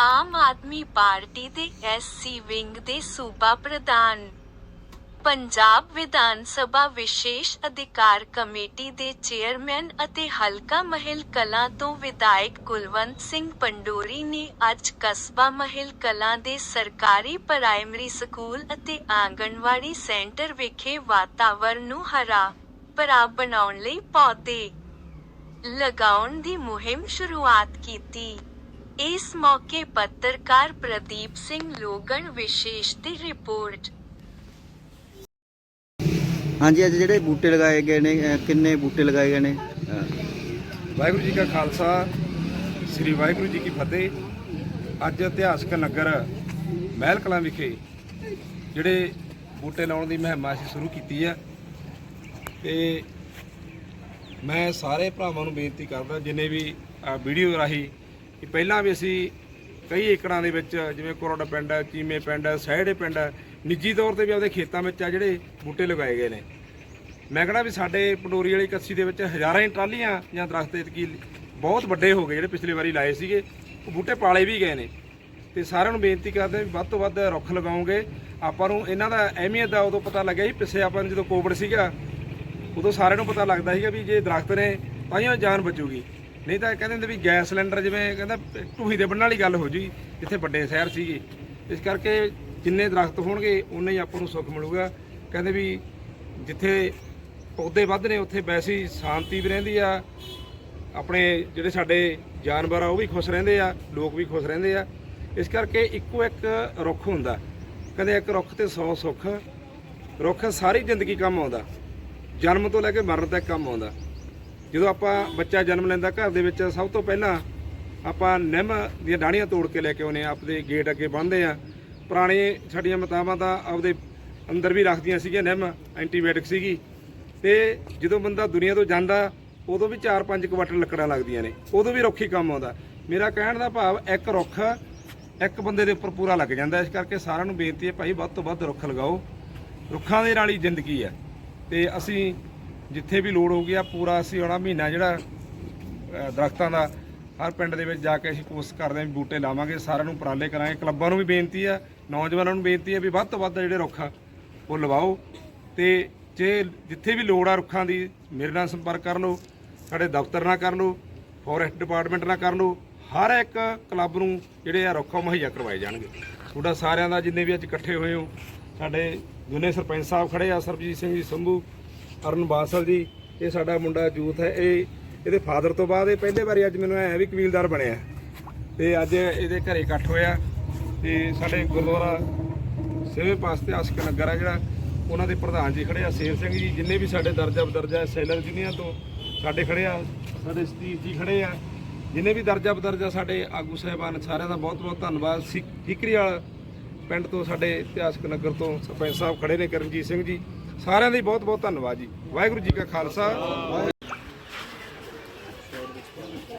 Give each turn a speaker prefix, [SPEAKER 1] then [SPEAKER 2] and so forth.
[SPEAKER 1] ਆਮ Aadmi party ਦੇ SC wing ਦੇ ਸੂਬਾ ਪ੍ਰਧਾਨ। ਪੰਜਾਬ ਵਿਧਾਨ ਸਭਾ ਵਿਸ਼ੇਸ਼ ਅਧਿਕਾਰ ਕਮੇਟੀ ਦੇ ਚੇਅਰਮੈਨ ਅਤੇ ਹਲਕਾ ਮਹਿਲ ਕਲਾਂ ਤੋਂ ਵਿਧਾਇਕ ਕੁਲਵੰਤ ਸਿੰਘ ਪੰਡੋਰੀ ਨੇ ਅੱਜ ਕਸਬਾ ਮਹਿਲ ਕਲਾਂ ਦੇ ਸਰਕਾਰੀ ਪ੍ਰਾਇਮਰੀ ਸਕੂਲ ਅਤੇ ਆਂਗਣਵਾੜੀ ਸੈਂਟਰ ਵਿਖੇ ਵਾਤਾਵਰਣ ਨੂੰ ਹਰਾ ਭਰਾ ਬਣਾਉਣ ਲਈ ਪੌਦੇ ਲਗਾਉਣ ਦੀ ਮੁਹਿੰਮ ਸ਼ੁਰੂਆਤ ਕੀਤੀ। ਇਸ ਮੌਕੇ ਪੱਤਰਕਾਰ ਪ੍ਰਦੀਪ ਸਿੰਘ ਲੋਗਣ ਵਿਸ਼ੇਸ਼ ਦੀ ਰਿਪੋਰਟ।
[SPEAKER 2] ਹਾਂਜੀ ਅੱਜ ਜਿਹੜੇ ਬੂਟੇ ਲਗਾਏ ਗਏ ਨੇ ਅਹ ਕਿੰਨੇ ਬੂਟੇ ਲਗਾਏ ਗਏ ਨੇ?
[SPEAKER 3] ਵਾਹਿਗੁਰੂ ਜੀ ਕਾ ਖਾਲਸਾ ਸ੍ਰੀ ਵਾਹਿਗੁਰੂ ਜੀ ਕੀ ਫਤਿਹ। ਅੱਜ ਇਤਿਹਾਸਕ ਨਗਰ ਮਹਿਲ ਕਲਾਂ ਵਿਖੇ ਜਿਹੜੇ ਬੂਟੇ ਲਾਉਣ ਦੀ ਮੁਹਿੰਮ ਅਸੀਂ ਸ਼ੁਰੂ ਕੀਤੀ ਆ ਤੇ ਮੈਂ ਸਾਰੇ ਭਰਾਵਾਂ ਨੂੰ ਬੇਨਤੀ ਕਰਦਾ ਜਿਨੇ ਵੀ ਵੀਡੀਓ ਰਾਹੀਂ ਕਿ ਪਹਿਲਾਂ ਵੀ ਅਸੀਂ ਕਈ ਏਕੜਾਂ ਦੇ ਵਿੱਚ, ਜਿਵੇਂ ਕੋਰੋਡਾ ਪਿੰਡ ਹੈ, ਚੀਮੇ ਪਿੰਡ ਹੈ, ਸਹਿੜੇ ਪਿੰਡ ਹੈ, ਨਿੱਜੀ ਤੌਰ ਤੇ ਵੀ ਆਪਦੇ ਖੇਤਾਂ ਵਿੱਚ ਆ ਜਿਹੜੇ ਬੂਟੇ ਲਗਾਏ ਗਏ ਨੇ। ਮੈਂ ਕਹਿੰਦਾ ਵੀ ਸਾਡੇ ਪੰਡੋਰੀ ਵਾਲੀ ਕੱਸੀ ਦੇ ਵਿੱਚ ਹਜ਼ਾਰਾਂ ਹੀ ਟਰਾਲੀਆਂ ਜਾਂ ਦਰਖਤ ਇਤਕੀ ਬਹੁਤ ਵੱਡੇ ਹੋ ਗਏ, ਜਿਹੜੇ ਪਿਛਲੇ ਵਾਰੀ ਲਾਏ ਸੀਗੇ। ਉਹ ਬੂਟੇ ਪਾਲੇ ਵੀ ਗਏ ਨੇ। ਤੇ ਸਾਰਿਆਂ ਨੂੰ ਬੇਨਤੀ ਕਰਦੇ ਹਾਂ ਵੀ ਵੱਧ ਤੋਂ ਵੱਧ ਰੁੱਖ ਲਗਾਓਗੇ। ਆਪਾਂ ਨੂੰ ਇਹਨਾਂ ਦਾ ਅਹਿਮੀਅਤ ਦਾ ਉਦੋਂ ਪਤਾ ਲੱਗਿਆ ਸੀ ਪਿੱਛੇ ਆਪਾਂ ਨੂੰ ਜਦੋਂ ਕੋਵਿਡ ਸੀਗਾ, ਉਦੋਂ ਸਾਰਿਆਂ ਨੂੰ ਪਤਾ ਲੱਗਦਾ ਸੀਗਾ ਵੀ ਜੇ ਦਰਖਤ ਨੇ, ਤਾਂ ਹੀ ਜਾਨ ਬਚੂਗੀ। ਨਹੀਂ ਤਾਂ ਕਹਿੰਦੇ ਹੁੰਦੇ ਵੀ ਗੈਸ ਸਿਲੰਡਰ ਜਿਵੇਂ ਕਹਿੰਦਾ ਢੂਹੀ ਦੇ ਬੰਨਣ ਵਾਲੀ ਗੱਲ ਹੋ ਜੀ ਜਿੱਥੇ ਵੱਡੇ ਸ਼ਹਿਰ ਸੀਗੇ। ਇਸ ਕਰਕੇ ਜਿੰਨੇ ਦਰਖਤ ਹੋਣਗੇ ਉਨੇ ਹੀ ਆਪਾਂ ਨੂੰ ਸੁੱਖ ਮਿਲੂਗਾ। ਕਹਿੰਦੇ ਵੀ ਜਿੱਥੇ ਪੌਦੇ ਵੱਧ ਨੇ, ਉੱਥੇ ਵੈਸੇ ਹੀ ਸ਼ਾਂਤੀ ਵੀ ਰਹਿੰਦੀ ਆ। ਆਪਣੇ ਜਿਹੜੇ ਸਾਡੇ ਜਾਨਵਰ ਆ, ਉਹ ਵੀ ਖੁਸ਼ ਰਹਿੰਦੇ ਆ, ਲੋਕ ਵੀ ਖੁਸ਼ ਰਹਿੰਦੇ ਆ। ਇਸ ਕਰਕੇ ਇੱਕੋ ਇੱਕ ਰੁੱਖ ਹੁੰਦਾ। ਕਹਿੰਦੇ ਇੱਕ ਰੁੱਖ ਤੇ 100 ਸੁੱਖ, ਰੁੱਖ ਸਾਰੀ ਜ਼ਿੰਦਗੀ ਕੰਮ ਆਉਂਦਾ। ਜਨਮ ਤੋਂ ਲੈ ਕੇ ਮਰਨ ਤੱਕ ਕੰਮ ਆਉਂਦਾ। ਜਦੋਂ ਆਪਾਂ ਬੱਚਾ ਜਨਮ ਲੈਂਦਾ, ਘਰ ਦੇ ਵਿੱਚ ਸਭ ਤੋਂ ਪਹਿਲਾਂ ਆਪਾਂ ਨਿੰਮ ਦੀਆਂ ਡਾਣੀਆਂ ਤੋੜ ਕੇ ਲੈ ਕੇ ਆਉਨੇ ਆ ਆਪਦੇ ਗੇਟ ਅੱਗੇ ਬੰਨ੍ਹਦੇ ਆ ਪੁਰਾਣੇ ਸਾਡੀਆਂ ਮਾਤਾਵਾਂ ਤਾਂ ਆਪਦੇ ਅੰਦਰ ਵੀ ਰੱਖਦੀਆਂ ਸੀਗੀਆਂ, ਨਿੰਮ ਐਂਟੀਬਾਇਓਟਿਕ ਸੀਗੀ। ਤੇ ਜਦੋਂ ਬੰਦਾ ਦੁਨੀਆ ਤੋਂ ਜਾਂਦਾ, ਉਦੋਂ ਵੀ 4-5 ਕੁਆਟਰ ਲੱਕੜਾਂ ਲੱਗਦੀਆਂ ਨੇ, ਉਦੋਂ ਵੀ ਰੁੱਖ ਹੀ ਕੰਮ ਆਉਂਦਾ। ਮੇਰਾ ਕਹਿਣ ਦਾ ਭਾਵ, ਇੱਕ ਰੁੱਖ ਇੱਕ ਬੰਦੇ ਦੇ ਉੱਪਰ ਪੂਰਾ ਲੱਗ ਜਾਂਦਾ, ਇਸ ਕਰਕੇ ਸਾਰਿਆਂ ਨੂੰ ਬੇਨਤੀ ਹੈ, ਭਾਈ ਵੱਧ ਤੋਂ ਵੱਧ ਰੁੱਖ ਲਗਾਓ। ਰੁੱਖਾਂ ਦੇ ਨਾਲ ਹੀ ਜ਼ਿੰਦਗੀ ਹੈ। ਤੇ ਅਸੀਂ ਜਿੱਥੇ ਵੀ ਲੋੜ ਹੋਊਗੀ ਆ ਪੂਰਾ ਅਸੀਂ ਆਉਣਾ ਮਹੀਨਾ ਜਿਹੜਾ ਦਰਖਤਾਂ ਦਾ, ਹਰ ਪਿੰਡ ਦੇ ਵਿੱਚ ਜਾ ਕੇ ਅਸੀਂ ਕੋਸ਼ਿਸ਼ ਕਰਦੇ ਹਾਂ ਵੀ ਬੂਟੇ ਲਾਵਾਂਗੇ, ਸਾਰਿਆਂ ਨੂੰ ਉਪਰਾਲੇ ਕਰਾਂਗੇ। ਕਲੱਬਾਂ ਨੂੰ ਵੀ ਬੇਨਤੀ ਆ, ਨੌਜਵਾਨਾਂ ਨੂੰ ਬੇਨਤੀ ਆ ਵੀ ਵੱਧ ਤੋਂ ਵੱਧ ਜਿਹੜੇ ਰੁੱਖ ਆ, ਉਹ ਲਵਾਓ। ਤੇ ਜੇ ਜਿੱਥੇ ਵੀ ਲੋੜ ਆ ਰੁੱਖਾਂ ਦੀ, ਮੇਰੇ ਨਾਲ ਸੰਪਰਕ ਕਰ ਲਓ, ਸਾਡੇ ਦਫ਼ਤਰ ਨਾਲ ਕਰ ਲਓ, ਫੋਰੈਸਟ ਡਿਪਾਰਟਮੈਂਟ ਨਾਲ ਕਰ ਲਓ, ਹਰ ਇੱਕ ਕਲੱਬ ਨੂੰ ਜਿਹੜੇ ਆ ਰੁੱਖ ਮੁਹੱਈਆ ਕਰਵਾਏ ਜਾਣਗੇ। ਤੁਹਾਡਾ ਸਾਰਿਆਂ ਦਾ ਜਿੰਨੇ ਵੀ ਅੱਜ ਇਕੱਠੇ ਹੋਏ ਹੋ, ਸਾਡੇ ਦੋਨੇ ਸਰਪੰਚ ਸਾਹਿਬ ਖੜੇ ਆ, ਸਰਬਜੀਤ ਸਿੰਘ ਜੀ ਸੰਭੂ ਅਰਨ ਬਾਸਲ ਜੀ, ਇਹ ਸਾਡਾ ਮੁੰਡਾ ਯੂਥ ਹੈ। ਇਹ ਇਹਦੇ ਫਾਦਰ ਤੋਂ ਬਾਅਦ ਇਹ ਪਹਿਲੇ ਵਾਰੀ ਅੱਜ ਮੈਨੂੰ ਐ ਵੀ ਕਬੀਲਦਾਰ ਬਣਿਆ ਤੇ ਅੱਜ ਇਹਦੇ ਘਰੇ ਇਕੱਠ ਹੋਇਆ। ਤੇ ਸਾਡੇ ਗੁਰਦੁਆਰਾ ਸੇਵੇ ਪਾਸਤੇ ਆਸ਼ਕ ਨਗਰ ਆ ਜਿਹੜਾ, ਉਹਨਾਂ ਦੇ ਪ੍ਰਧਾਨ ਜੀ ਖੜੇ ਆ। ਸੇਵ ਸਿੰਘ ਜੀ, ਜਿੰਨੇ ਵੀ ਸਾਡੇ ਦਰਜਾ ਬਦਰਜਾ ਸੈਲਰ ਯੂਨੀਅਨ ਤੋਂ ਸਾਡੇ ਖੜੇ ਆ, ਸਾਡੇ ਸਤੀਸ਼ ਜੀ ਖੜੇ ਆ, ਜਿੰਨੇ ਵੀ ਦਰਜਾ ਬਦਰਜਾ ਸਾਡੇ ਆਗੂ ਸਾਹਿਬਾਨ, ਸਾਰਿਆਂ ਦਾ ਬਹੁਤ ਬਹੁਤ ਧੰਨਵਾਦ। ਸਿ- ਠੀਕਰੀ ਪਿੰਡ ਤੋਂ ਸਾਡੇ ਇਤਿਹਾਸਕ ਨਗਰ ਤੋਂ ਸਰਪੰਚ ਸਾਹਿਬ ਖੜੇ ਨੇ, ਕਰਮਜੀਤ ਸਿੰਘ ਜੀ। ਸਾਰਿਆਂ ਦਾ ਬਹੁਤ ਬਹੁਤ ਧੰਨਵਾਦ ਜੀ। ਵਾਹਿਗੁਰੂ ਜੀ ਕਾ ਖਾਲਸਾ।